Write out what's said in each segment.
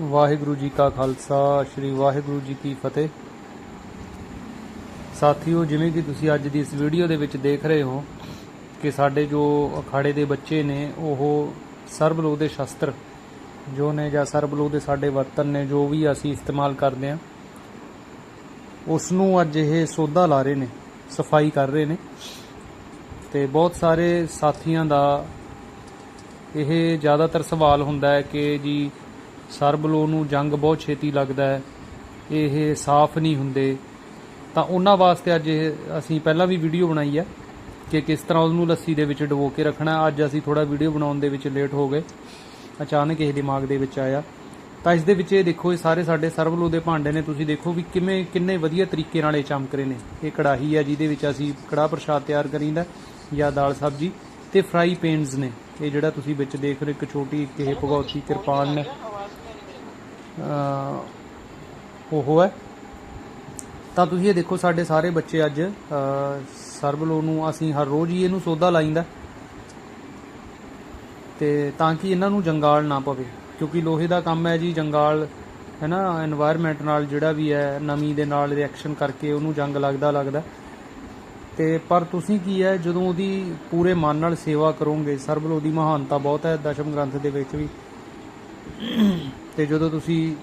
ਵਾਹਿਗੁਰੂ ਜੀ ਕਾ ਖਾਲਸਾ, ਸ੍ਰੀ ਵਾਹਿਗੁਰੂ ਜੀ ਕੀ ਫਤਿਹ। ਸਾਥੀਓ, ਜਿਵੇਂ ਕਿ ਤੁਸੀਂ ਅੱਜ ਦੀ ਇਸ ਵੀਡੀਓ ਦੇ ਵਿੱਚ ਦੇਖ ਰਹੇ ਹੋ ਕਿ ਸਾਡੇ ਜੋ ਅਖਾੜੇ ਦੇ ਬੱਚੇ ਨੇ, ਉਹ ਸਰਬਲੋਹ ਦੇ ਸ਼ਸਤਰ, ਜੋ ਨੇ ਜਾਂ ਸਰਬਲੋਹ ਦੇ ਸਾਡੇ ਬਰਤਨ ਨੇ, ਜੋ ਵੀ ਅਸੀਂ ਇਸਤੇਮਾਲ ਕਰਦੇ ਹਾਂ ਉਸ ਨੂੰ ਅੱਜ ਇਹ ਸੋਧਾ ਲਾ ਰਹੇ ਨੇ, ਸਫ਼ਾਈ ਕਰ ਰਹੇ ਨੇ। ਤੇ ਬਹੁਤ ਸਾਰੇ ਸਾਥੀਆਂ ਦਾ ਇਹ ਜ਼ਿਆਦਾਤਰ ਸਵਾਲ ਹੁੰਦਾ ਹੈ ਕਿ ਜੀ ਸਰਬਲੋ ਨੂੰ ਜੰਗ ਬਹੁਤ ਛੇਤੀ ਲੱਗਦਾ ਹੈ ਇਹ ਸਾਫ਼ ਨਹੀਂ ਹੁੰਦੇ। ਤਾਂ ਉਹਨਾਂ ਵਾਸਤੇ ਅੱਜ ਇਹ ਅਸੀਂ ਪਹਿਲਾਂ ਵੀ ਵੀਡੀਓ ਬਣਾਈ ਹੈ ਕਿ ਕਿਸ ਤਰ੍ਹਾਂ ਉਹਨੂੰ ਲੱਸੀ ਦੇ ਵਿੱਚ ਡੁਬੋ ਕੇ ਰੱਖਣਾ। ਅੱਜ ਅਸੀਂ ਥੋੜਾ ਵੀਡੀਓ ਬਣਾਉਣ ਦੇ ਵਿੱਚ ਲੇਟ ਹੋ ਗਏ। ਅਚਾਨਕ ਇਹ ਦਿਮਾਗ ਦੇ ਵਿੱਚ ਆਇਆ। ਤਾਂ ਇਸ ਦੇ ਵਿੱਚ ਇਹ ਦੇਖੋ ਇਹ ਸਾਰੇ ਸਾਡੇ ਸਰਬਲੋ ਦੇ ਭਾਂਡੇ ਨੇ। ਤੁਸੀਂ ਦੇਖੋ ਵੀ ਕਿਵੇਂ ਕਿੰਨੇ ਵਧੀਆ ਤਰੀਕੇ ਨਾਲ ਇਹ ਚਮਕ ਰਹੇ ਨੇ। ਇਹ ਕੜਾਹੀ ਹੈ ਜਿਹਦੇ ਵਿੱਚ ਅਸੀਂ ਕੜਾਹ ਪ੍ਰਸ਼ਾਦ ਤਿਆਰ ਕਰੀਦਾ ਜਾਂ ਦਾਲ ਸਬਜੀ ਤੇ ਫਰਾਈ ਪੈਨਸ ਨੇ। ਇਹ ਜਿਹੜਾ ਤੁਸੀਂ ਵਿੱਚ ਦੇਖ ਰਹੇ ਹੋ, ਇੱਕ ਛੋਟੀ ਇੱਕ ਇਹ ਭਗੌਤੀ ਕਿਰਪਾਨ ਨੇ। ਉਹ ਹੈ ਤਾਂ ਤੁਸੀਂ ਇਹ ਦੇਖੋ, ਸਾਡੇ ਸਾਰੇ ਬੱਚੇ ਅੱਜ ਸਰਬਲੋ ਨੂੰ ਅਸੀਂ ਹਰ ਰੋਜ਼ ਹੀ ਇਹਨੂੰ ਸੌਦਾ ਲਾਈਂਦਾ। ਤੇ ਤਾਂ ਕਿ ਇਹਨਾਂ ਨੂੰ ਜੰਗਾਲ ਨਾ ਪਵੇ, ਕਿਉਂਕਿ ਲੋਹੇ ਦਾ ਕੰਮ ਹੈ ਜੀ ਜੰਗਾਲ, ਹੈ ਨਾ এনवायरमेंट ਨਾਲ ਜਿਹੜਾ ਵੀ ਹੈ, ਨਮੀ ਦੇ ਨਾਲ ਰਿਐਕਸ਼ਨ ਕਰਕੇ ਉਹਨੂੰ ਜੰਗ ਲੱਗਦਾ ਲੱਗਦਾ। ਤੇ ਪਰ ਤੁਸੀਂ ਕੀ ਹੈ, ਜਦੋਂ ਉਹਦੀ ਪੂਰੇ ਮਨ ਨਾਲ ਸੇਵਾ ਕਰੋਗੇ ਸਰਬਲੋ ਦੀ ਮਹਾਨਤਾ ਬਹੁਤ ਹੈ ਦਸ਼ਮ ਗ੍ਰੰਥ ਦੇ ਵਿੱਚ ਵੀ। ਤੇ ਜਦੋਂ ਤੁਸੀਂ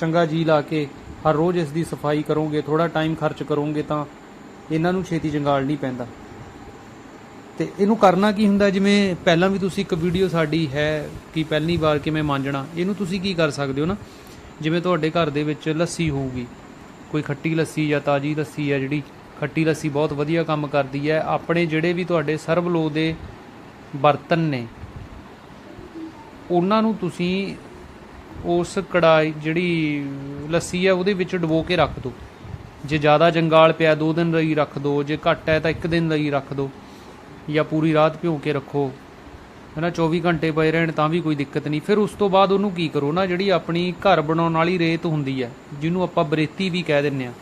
ਚੰਗਾ ਜੀ ਲਾ ਕੇ ਹਰ ਰੋਜ਼ ਇਸ ਦੀ ਸਫ਼ਾਈ ਕਰੋਗੇ ਥੋੜਾ ਟਾਈਮ ਖਰਚ ਕਰੋਗੇ ਤਾਂ ਇਹਨਾਂ ਨੂੰ ਛੇਤੀ ਜੰਗਾਲ ਨਹੀਂ ਪੈਂਦਾ। ਤੇ ਇਹਨੂੰ ਕਰਨਾ ਕੀ ਹੁੰਦਾ, ਜਿਵੇਂ ਪਹਿਲਾਂ ਵੀ ਤੁਸੀਂ ਇੱਕ ਵੀਡੀਓ ਸਾਡੀ ਹੈ ਕਿ ਪਹਿਲੀ ਵਾਰ ਕਿਵੇਂ ਮਾਂਜਣਾ, ਇਹਨੂੰ ਤੁਸੀਂ ਕੀ ਕਰ ਸਕਦੇ ਹੋ ਨਾ? ਜਿਵੇਂ ਤੁਹਾਡੇ ਘਰ ਦੇ ਵਿੱਚ ਲੱਸੀ ਹੋਊਗੀ, ਕੋਈ ਖੱਟੀ ਲੱਸੀ ਜਾਂ ਤਾਜੀ ਲੱਸੀ ਹੈ ਜਿਹੜੀ, ਖੱਟੀ ਲੱਸੀ ਬਹੁਤ ਵਧੀਆ ਕੰਮ ਕਰਦੀ ਹੈ। ਆਪਣੇ ਜਿਹੜੇ ਵੀ ਤੁਹਾਡੇ ਸਰਬਲੋ ਦੇ ਬਰਤਨ ਨੇ, ਉਹਨਾਂ ਨੂੰ ਤੁਸੀਂ ਉਸ ਕੜਾਈ ਜਿਹੜੀ ਲੱਸੀ ਹੈ ਉਹਦੇ ਵਿੱਚ ਡੁਬੋ ਕੇ ਰੱਖ ਦਿਓ ਜੇ ਜ਼ਿਆਦਾ ਜੰਗਾਲ ਪਿਆ, ਦੋ ਦਿਨ ਲਈ ਰੱਖ ਦਿਓ ਜੇ ਘੱਟ ਹੈ, ਤਾਂ ਇੱਕ ਦਿਨ ਲਈ ਰੱਖ ਦਿਓ ਜਾਂ ਪੂਰੀ ਰਾਤ ਭਿਓ ਕੇ ਰੱਖੋ। ਹਨਾ 24 ਘੰਟੇ ਪਏ ਰਹਿਣ, ਤਾਂ ਵੀ ਕੋਈ ਦਿੱਕਤ ਨਹੀਂ। ਫਿਰ ਉਸ ਤੋਂ ਬਾਅਦ ਉਹਨੂੰ ਕੀ ਕਰੋ ਨਾ, ਜਿਹੜੀ ਆਪਣੀ ਘਰ ਬਣਾਉਣ ਵਾਲੀ ਰੇਤ ਹੁੰਦੀ ਹੈ, ਜਿਹਨੂੰ ਆਪਾਂ ਬਰੇਤੀ ਵੀ ਕਹਿ ਦਿੰਨੇ ਆ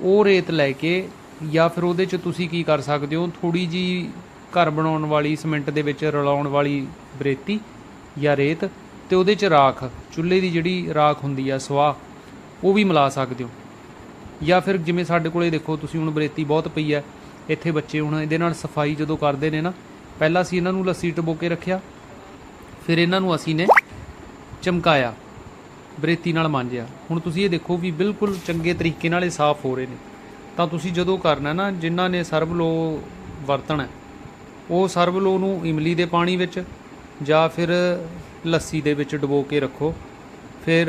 ਉਹ ਰੇਤ ਲੈ ਕੇ ਜਾਂ ਫਿਰ ਉਹਦੇ 'ਚ ਤੁਸੀਂ ਕੀ ਕਰ ਸਕਦੇ ਹੋ ਥੋੜੀ ਜੀ ਘਰ ਬਣਾਉਣ ਵਾਲੀ, ਸਿਮੈਂਟ ਦੇ ਵਿੱਚ ਰਲਾਉਣ ਵਾਲੀ ਬਰੇਤੀ ਜਾਂ ਰੇਤ, ਤੇ ਉਹਦੇ 'ਚ ਰਾਖ। ਚੁੱਲ੍ਹੇ ਦੀ ਜਿਹੜੀ ਰਾਖ ਹੁੰਦੀ ਆ ਸਵਾਹ ਉਹ ਵੀ ਮਿਲਾ ਸਕਦੇ ਹੋ। ਜਾਂ ਫਿਰ ਜਿਵੇਂ ਸਾਡੇ ਕੋਲੇ ਦੇਖੋ ਤੁਸੀਂ ਹੁਣ ਬਰੇਤੀ ਬਹੁਤ ਪਈ ਹੈ ਇੱਥੇ ਬੱਚੇ ਹੁਣ ਇਹਦੇ ਨਾਲ ਸਫ਼ਾਈ ਜਦੋਂ ਕਰਦੇ ਨੇ ਨਾ ਪਹਿਲਾਂ ਅਸੀਂ ਇਹਨਾਂ ਨੂੰ ਲੱਸੀ ਟਬੋ ਕੇ ਰੱਖਿਆ ਫਿਰ ਇਹਨਾਂ ਨੂੰ ਅਸੀਂ ਨੇ ਚਮਕਾਇਆ ਬਰੇਤੀ ਨਾਲ ਮਾਂਜਿਆ। ਹੁਣ ਤੁਸੀਂ ਇਹ ਦੇਖੋ ਵੀ ਬਿਲਕੁਲ ਚੰਗੇ ਤਰੀਕੇ ਨਾਲ ਇਹ ਸਾਫ਼ ਹੋ ਰਹੇ ਨੇ। ਤਾਂ ਤੁਸੀਂ ਜਦੋਂ ਕਰਨਾ ਨਾ ਜਿਨ੍ਹਾਂ ਨੇ ਸਰਬਲੋ ਵਰਤਣਾ ਹੈ, ਉਹ ਸਰਬਲੋ ਨੂੰ ਇਮਲੀ ਦੇ ਪਾਣੀ ਵਿੱਚ ਜਾਂ ਫਿਰ ਲੱਸੀ ਦੇ ਵਿੱਚ ਡੁਬੋ ਕੇ ਰੱਖੋ। ਫਿਰ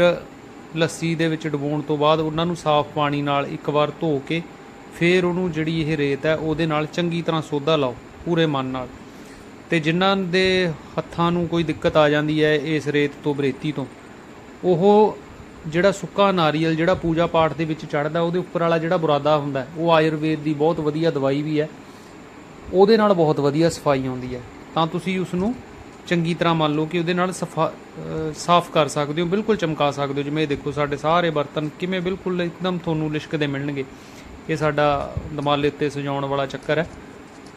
ਲੱਸੀ ਦੇ ਵਿੱਚ ਡੁਬੋਣ ਤੋਂ ਬਾਅਦ ਉਹਨਾਂ ਨੂੰ ਸਾਫ਼ ਪਾਣੀ ਨਾਲ ਇੱਕ ਵਾਰ ਧੋ ਕੇ ਫਿਰ ਉਹਨੂੰ ਜਿਹੜੀ ਇਹ ਰੇਤ ਹੈ ਉਹਦੇ ਨਾਲ ਚੰਗੀ ਤਰ੍ਹਾਂ ਸੋਧਾ ਲਾਓ ਪੂਰੇ ਮਨ ਨਾਲ। ਤੇ ਜਿਨ੍ਹਾਂ ਦੇ ਹੱਥਾਂ ਨੂੰ ਕੋਈ ਦਿੱਕਤ ਆ ਜਾਂਦੀ ਹੈ ਇਸ ਰੇਤ ਤੋਂ, ਬਰੇਤੀ ਤੋਂ, ਉਹ ਜਿਹੜਾ ਸੁੱਕਾ ਨਾਰੀਅਲ ਜਿਹੜਾ ਪੂਜਾ ਪਾਠ ਦੇ ਵਿੱਚ ਚੜਦਾ ਉਹਦੇ ਉੱਪਰ ਵਾਲਾ ਜਿਹੜਾ ਬੁਰਾਦਾ ਹੁੰਦਾ ਉਹ ਆਯੁਰਵੇਦ ਦੀ ਬਹੁਤ ਵਧੀਆ ਦਵਾਈ ਵੀ ਹੈ। ਉਹਦੇ ਨਾਲ ਬਹੁਤ ਵਧੀਆ ਸਫ਼ਾਈ ਆਉਂਦੀ ਹੈ। ਤਾਂ ਤੁਸੀਂ ਉਸ ਨੂੰ ਚੰਗੀ ਤਰ੍ਹਾਂ ਮੰਨ ਲਓ ਕਿ ਉਹਦੇ ਨਾਲ ਸਫਾ ਸਾਫ਼ ਕਰ ਸਕਦੇ ਹੋ, ਬਿਲਕੁਲ ਚਮਕਾ ਸਕਦੇ ਹੋ। ਜਿਵੇਂ ਇਹ ਦੇਖੋ, ਸਾਡੇ ਸਾਰੇ ਬਰਤਨ ਕਿਵੇਂ ਬਿਲਕੁਲ ਇੱਕਦਮ ਤੁਹਾਨੂੰ ਲਿਸ਼ਕਦੇ ਮਿਲਣਗੇ। ਇਹ ਸਾਡਾ ਦਮਾਲੇ ਉੱਤੇ ਸਜਾਉਣ ਵਾਲਾ ਚੱਕਰ ਹੈ।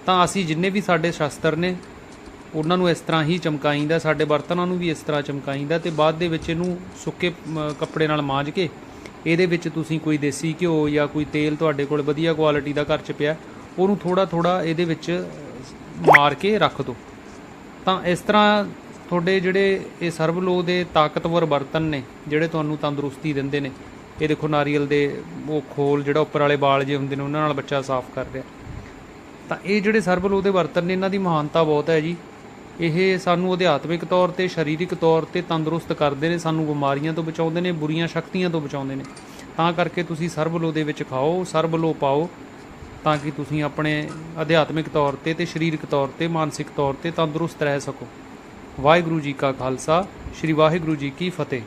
ਤਾਂ ਅਸੀਂ ਜਿੰਨੇ ਵੀ ਸਾਡੇ ਸ਼ਸਤਰ ਨੇ, ਉਹਨਾਂ ਨੂੰ ਇਸ ਤਰ੍ਹਾਂ ਹੀ ਚਮਕਾਈਂਦਾ, ਸਾਡੇ ਬਰਤਨਾਂ ਨੂੰ ਵੀ ਇਸ ਤਰ੍ਹਾਂ ਚਮਕਾਈਂਦਾ ਤੇ ਬਾਅਦ ਦੇ ਵਿੱਚ ਇਹਨੂੰ ਸੁੱਕੇ ਕੱਪੜੇ ਨਾਲ ਮਾਂਜ ਕੇ ਇਹਦੇ ਵਿੱਚ ਤੁਸੀਂ ਕੋਈ ਦੇਸੀ ਘਿਓ ਜਾਂ ਕੋਈ ਤੇਲ ਤੁਹਾਡੇ ਕੋਲ ਵਧੀਆ ਕੁਆਲਿਟੀ ਦਾ ਘਰ 'ਚ ਪਿਆ, ਉਹਨੂੰ ਥੋੜਾ ਥੋੜਾ ਇਹਦੇ ਵਿੱਚ ਮਾਰ ਕੇ ਰੱਖ ਦਿਓ। ਤਾਂ ਇਸ ਤਰ੍ਹਾਂ ਤੁਹਾਡੇ ਜਿਹੜੇ ਇਹ ਸਰਬਲੋ ਦੇ ਤਾਕਤਵਰ ਬਰਤਨ ਨੇ, ਜਿਹੜੇ ਤੁਹਾਨੂੰ ਤੰਦਰੁਸਤੀ ਦਿੰਦੇ ਨੇ, ਇਹ ਦੇਖੋ ਨਾਰੀਅਲ ਦੇ ਉਹ ਖੋਲ ਜਿਹੜਾ ਉੱਪਰ ਵਾਲੇ ਵਾਲ ਜੇ ਹੁੰਦੇ ਨੇ, ਉਹਨਾਂ ਨਾਲ ਬੱਚਾ ਸਾਫ਼ ਕਰ ਰਿਹਾ। ਤਾਂ ਇਹ ਜਿਹੜੇ ਸਰਬਲੋ ਦੇ ਬਰਤਨ ਨੇ, ਇਹਨਾਂ ਦੀ ਮਹਾਨਤਾ ਬਹੁਤ ਹੈ ਜੀ। ਇਹ ਸਾਨੂੰ ਅਧਿਆਤਮਿਕ ਤੌਰ ਤੇ, ਸਰੀਰਿਕ ਤੌਰ ਤੇ ਤੰਦਰੁਸਤ ਕਰਦੇ ਨੇ, ਸਾਨੂੰ ਬਿਮਾਰੀਆਂ ਤੋਂ ਬਚਾਉਂਦੇ ਨੇ, ਬੁਰੀਆਂ ਸ਼ਕਤੀਆਂ ਤੋਂ ਬਚਾਉਂਦੇ ਨੇ। ਤਾਂ ਕਰਕੇ ਤੁਸੀਂ ਸਰਬਲੋ ਦੇ ਵਿੱਚ ਖਾਓ ਸਰਬਲੋ ਪਾਓ। ਤਾਂ ਕਿ ਤੁਸੀਂ ਆਪਣੇ ਅਧਿਆਤਮਿਕ ਤੌਰ ਤੇ ਤੇ ਸਰੀਰਕ ਤੌਰ ਤੇ, ਮਾਨਸਿਕ ਤੌਰ ਤੇ ਤੰਦਰੁਸਤ ਰਹਿ ਸਕੋ। ਵਾਹਿਗੁਰੂ ਜੀ ਕਾ ਖਾਲਸਾ, ਸ੍ਰੀ ਵਾਹਿਗੁਰੂ ਜੀ ਕੀ ਫਤਿਹ।